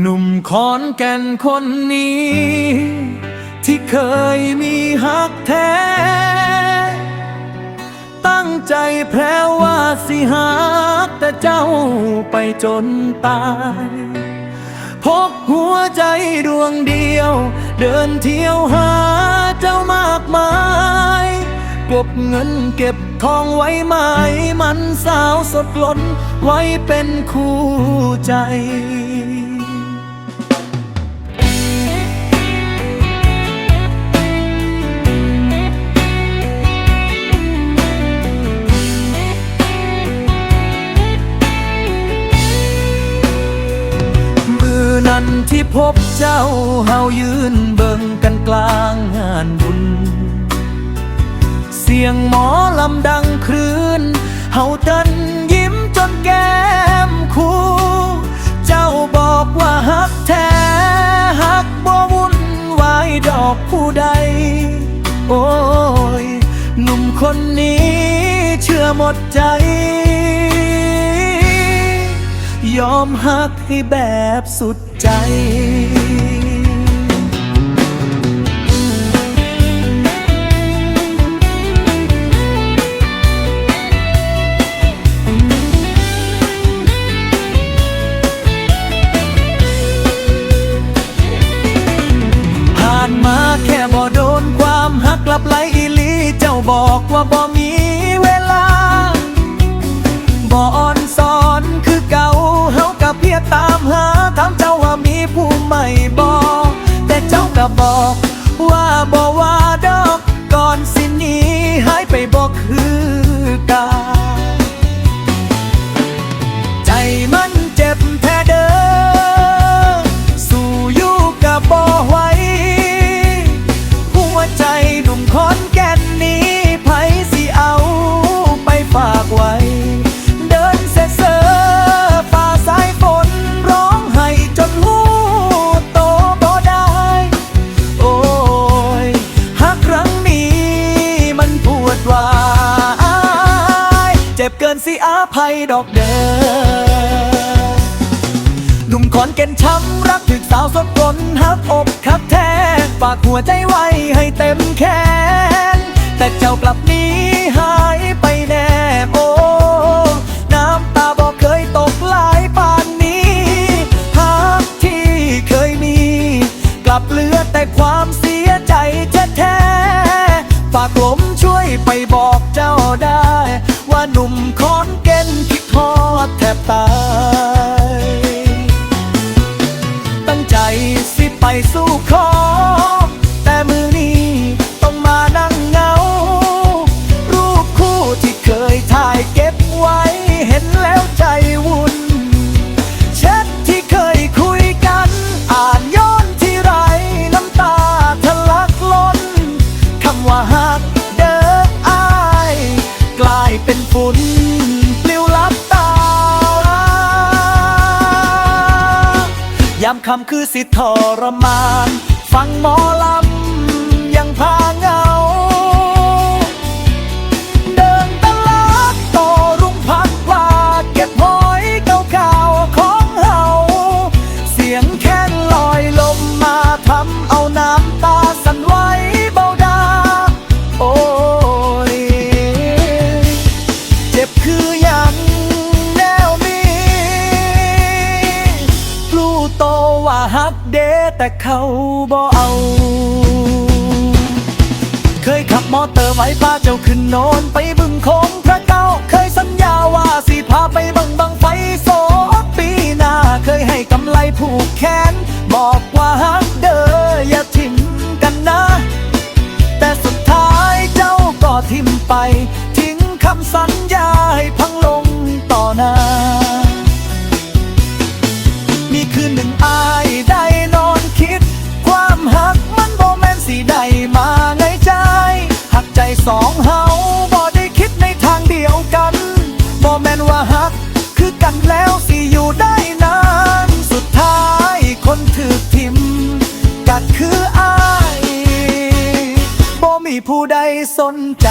หนุ่มขอนแก่นคนนี้ ที่เคยมีฮักแท้ ตั้งใจแพรว่าสิหักแต่เจ้าไปจนตาย พกหัวใจดวงเดียว เดินเที่ยวหาเจ้ามากมายกบเงินเก็บทองไว้ไหมมันสาวสดล้นไว้เป็นคู่ใจ ที่พบเจ้าเฮายืนเบิ่งกันกลางงานบุญ เสียงหมอลำดังคลื่นเฮาดันยิ้มจนแก้มคูเจ้าบอกว่าฮักแท้ฮักบ่วุ่นวายดอกผู้ใด โอ้ยหนุ่มคนนี้เชื่อหมดใจ ยอมฮักให้แบบสุดใจผ่านมาแค่บ่โดนความหักกลับไหลอีลี เจ้าบอกว่าบ่ บอกว่าบอกว่า กินสิอาภัยดอกเด้อหนุ่มขอนแก่นช้ำรักถึกสาวสดกลนหักอกคักแท้ฝากหัวใจไว้ให้เต็มแขน แต่เจ้ากลับนี้หายไปแน่โอ้น้ำตาบอกเคยตกหลายปานนี้หักที่เคยมี กลับเหลือแต่ความเสียใจแท้ๆฝากลมช่วยไปบอกเจ้าได้ หนุ่มขอนเก่นคิดทอดแทบตาย ตั้งใจสิไปสู้คอ เป็นฝุ่นปลิวลับตายามคำคือสิทรมาน ฟังหมอลำ ฮักเดแต่เขาบ่เอา เคยขับมอเตอร์ไว้พาเจ้าขึ้นนอนไปบึงโคง สองเฮาบ่ได้คิดในทางเดียวกันบ่แมนว่าฮัก คือกันแล้วสิอยู่ได้นานสุดท้ายคนถือทิมกัดคืออายบ่มีผู้ใดสนใจ